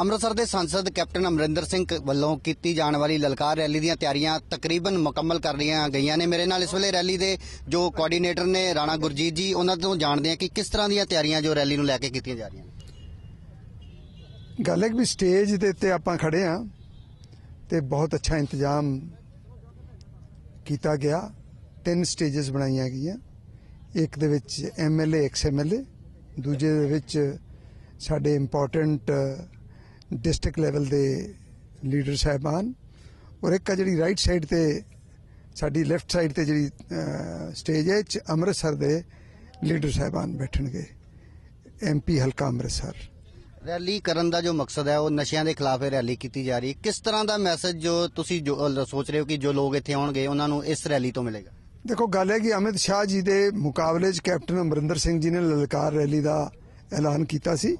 ਅੰਮ੍ਰਿਤਸਰ ਦੇ ਸੰਸਦ ਕੈਪਟਨ ਅਮਰਿੰਦਰ ਸਿੰਘ ਵੱਲੋਂ ਕੀਤੀ ਜਾਣ ਵਾਲੀ ਲਲਕਾਰ ਰੈਲੀ ਦੀਆਂ ਤਿਆਰੀਆਂ ਤਕਰੀਬਨ ਮੁਕੰਮਲ ਕਰ ਲਈਆਂ ਗਈਆਂ ਨੇ। ਮੇਰੇ ਨਾਲ ਇਸ ਵੇਲੇ ਰੈਲੀ ਦੇ ਜੋ ਕੋਆਰਡੀਨੇਟਰ ਨੇ ਰਾਣਾ ਗੁਰਜੀਤ ਜੀ, ਉਹਨਾਂ ਤੋਂ ਜਾਣਦੇ ਹਾਂ ਕਿ ਕਿਸ ਤਰ੍ਹਾਂ ਦੀਆਂ ਤਿਆਰੀਆਂ ਜੋ ਰੈਲੀ ਨੂੰ ਲੈ ਕੇ ਕੀਤੀਆਂ ਜਾ ਰਹੀਆਂ ਨੇ। ਗੱਲ ਹੈ ਕਿ ਵੀ ਸਟੇਜ ਦੇ ਉੱਤੇ ਆਪਾਂ ਖੜੇ ਆ ਤੇ ਬਹੁਤ ਅੱਛਾ ਇੰਤਜ਼ਾਮ ਕੀਤਾ ਗਿਆ। ਤਿੰਨ ਸਟੇजेस ਬਣਾਈਆਂ ਗਈਆਂ। ਇੱਕ ਦੇ ਵਿੱਚ ਐਮਐਲਏ ਐਕਸ ਐਮਐਲਏ ਦੂਜੇ ਦੇ ਵਿੱਚ ਸਾਡੇ ਇੰਪੋਰਟੈਂਟ ਡਿਸਟ੍ਰਿਕਟ ਲੈਵਲ ਦੇ ਲੀਡਰ ਸਾਹਿਬਾਨ। ਔਰ ਇੱਕ ਆ ਜਿਹੜੀ ਰਾਈਟ ਸਾਈਡ ਤੇ ਸਾਡੀ ਲੈਫਟ ਸਾਈਡ ਤੇ ਜਿਹੜੀ ਸਟੇਜ ਹੈ 'ਚ ਅੰਮ੍ਰਿਤਸਰ ਦੇ ਲੀਡਰ ਸਾਹਿਬਾਨ ਬੈਠਣਗੇ। ਐਮਪੀ ਹਲਕਾ ਅੰਮ੍ਰਿਤਸਰ। ਰੈਲੀ ਕਰਨ ਦਾ ਜੋ ਮਕਸਦ ਹੈ ਉਹ ਨਸ਼ਿਆਂ ਦੇ ਖਿਲਾਫ ਰੈਲੀ ਕੀਤੀ ਜਾ ਰਹੀ ਹੈ। ਕਿਸ ਤਰ੍ਹਾਂ ਦਾ ਮੈਸੇਜ ਜੋ ਤੁਸੀਂ ਜੋ ਸੋਚ ਰਹੇ ਹੋ ਕਿ ਜੋ ਲੋਕ ਇੱਥੇ ਆਉਣਗੇ ਉਹਨਾਂ ਨੂੰ ਇਸ ਰੈਲੀ ਤੋਂ ਮਿਲੇਗਾ? ਦੇਖੋ ਗੱਲ ਹੈ ਕਿ ਅਮਿਤ ਸ਼ਾਹ ਜੀ ਦੇ ਮੁਕਾਬਲੇ 'ਚ ਕੈਪਟਨ ਅਮਰਿੰਦਰ ਸਿੰਘ ਜੀ ਨੇ ਲਲਕਾਰ ਰੈਲੀ ਦਾ ਐਲਾਨ ਕੀਤਾ ਸੀ।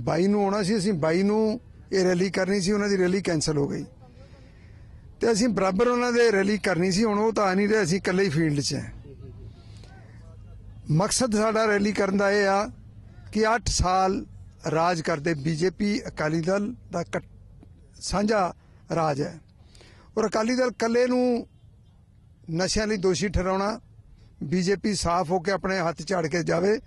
22 ਨੂੰ ਆਉਣਾ ਸੀ, ਅਸੀਂ 22 ਨੂੰ ਇਹ ਰੈਲੀ ਕਰਨੀ ਸੀ, ਉਹਨਾਂ ਦੀ ਰੈਲੀ ਕੈਨਸਲ ਹੋ ਗਈ। ਤੇ ਅਸੀਂ ਬਰਾਬਰ ਉਹਨਾਂ ਦੇ ਰੈਲੀ ਕਰਨੀ ਸੀ, ਹੁਣ ਉਹ ਤਾਂ ਆ ਨਹੀਂ ਰਹੇ, ਅਸੀਂ ਇਕੱਲੇ ਹੀ ਫੀਲਡ 'ਚ ਹਾਂ। ਮਕਸਦ ਸਾਡਾ ਰੈਲੀ ਕਰਨ ਦਾ ਇਹ ਆ ਕਿ 8 ਸਾਲ ਰਾਜ ਕਰਦੇ ਬੀਜੇਪੀ, ਅਕਾਲੀ ਦਲ ਦਾ ਇਕੱਠ- ਸਾਂਝਾ ਰਾਜ ਹੈ। ਔਰ ਅਕਾਲੀ ਦਲ ਇਕੱਲੇ ਨੂੰ ਨਸ਼ਿਆਂ ਲਈ ਦੋਸ਼ੀ ਠਹਿਰਾਉਣਾ, ਬੀਜੇਪੀ ਸਾਫ਼ ਹੋ ਕੇ ਆਪਣੇ ਹੱਥ ਝਾੜ ਕੇ ਜਾਵੇ,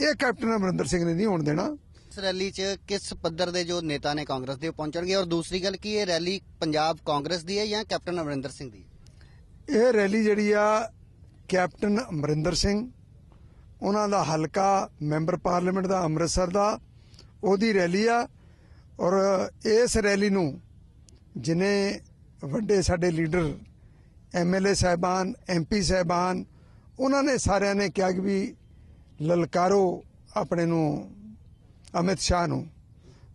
ਇਹ ਕੈਪਟਨ ਅਮਰਿੰਦਰ ਸਿੰਘ ਨੇ ਨਹੀਂ ਹੋਣ ਦੇਣਾ। ਇਸ ਰੈਲੀ 'ਚ ਕਿਸ ਪੱਧਰ ਦੇ ਜੋ ਨੇਤਾ ਨੇ ਕਾਂਗਰਸ ਦੇ ਉਹ ਪਹੁੰਚਣਗੇ? ਔਰ ਦੂਸਰੀ ਗੱਲ ਕੀ, ਇਹ ਰੈਲੀ ਪੰਜਾਬ ਕਾਂਗਰਸ ਦੀ ਹੈ ਜਾਂ ਕੈਪਟਨ ਅਮਰਿੰਦਰ ਸਿੰਘ ਦੀ ਇਹ ਰੈਲੀ ਜਿਹੜੀ ਆ, ਕੈਪਟਨ ਅਮਰਿੰਦਰ ਸਿੰਘ, ਉਹਨਾਂ ਦਾ ਹਲਕਾ, ਮੈਂਬਰ ਪਾਰਲੀਮੈਂਟ ਦਾ ਅੰਮ੍ਰਿਤਸਰ ਦਾ, ਉਹਦੀ ਰੈਲੀ ਆ। ਔਰ ਇਸ ਰੈਲੀ ਨੂੰ ਜਿਨੇ ਵੱਡੇ ਸਾਡੇ ਲੀਡਰ ਐਮਐਲਏ ਸਾਹਿਬਾਨ ਐਮਪੀ ਸਾਹਿਬਾਨ, ਉਹਨਾਂ ਨੇ ਸਾਰਿਆਂ ਨੇ ਕਿਹਾ ਕਿ ਵੀ ਲਲਕਾਰੋ ਆਪਣੇ ਨੂੰ ਅਮਿਤ ਸ਼ਾਹ ਨੂੰ।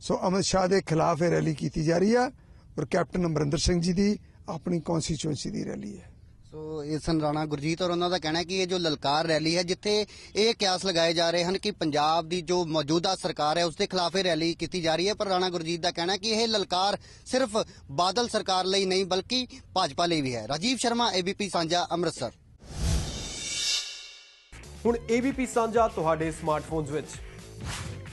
ਸੋ ਅਮਿਤ ਸ਼ਾਹ ਦੇ ਖਿਲਾਫ ਇਹ ਰੈਲੀ ਕੀਤੀ ਜਾ ਰਹੀ ਆ ਔਰ ਕੈਪਟਨ ਅਮਰਿੰਦਰ ਸਿੰਘ ਜੀ ਦੀ ਆਪਣੀ ਕੌਂਸਟੀਚੁਐਂਸੀ ਦੀ ਰੈਲੀ ਹੈ। ਸੋ ਇਹ ਸਨ ਰਾਣਾ ਗੁਰਜੀਤ ਔਰ ਉਹਨਾਂ ਦਾ ਕਹਿਣਾ ਹੈ ਕਿ ਇਹ ਜੋ ਲਲਕਾਰ ਰੈਲੀ ਹੈ ਜਿੱਥੇ ਇਹ ਕਿਆਸ ਲਗਾਏ ਜਾ ਰਹੇ ਹਨ ਕਿ ਪੰਜਾਬ ਦੀ ਜੋ ਮੌਜੂਦਾ ਸਰਕਾਰ ਹੈ ਉਸ ਦੇ ਖਿਲਾਫ ਇਹ ਰੈਲੀ ਕੀਤੀ ਜਾ ਰਹੀ ਹੈ। ਪਰ ਰਾਣਾ ਗੁਰਜੀਤ ਦਾ ਕਹਿਣਾ ਹੈ ਕਿ ਇਹ ਲਲਕਾਰ ਸਿਰਫ ਬਾਦਲ ਸਰਕਾਰ ਲਈ ਨਹੀਂ ਬਲਕਿ ਭਾਜਪਾ ਲਈ ਵੀ ਹੈ। ਰਾਜੀਵ ਸ਼ਰਮਾ ਏਬੀਪੀ ਸਾਂਝਾ ਅੰਮ੍ਰਿਤਸਰ। ਹੁਣ ABP ਸਾਂਝਾ ਤੁਹਾਡੇ ਸਮਾਰਟਫੋਨਸ ਵਿੱਚ।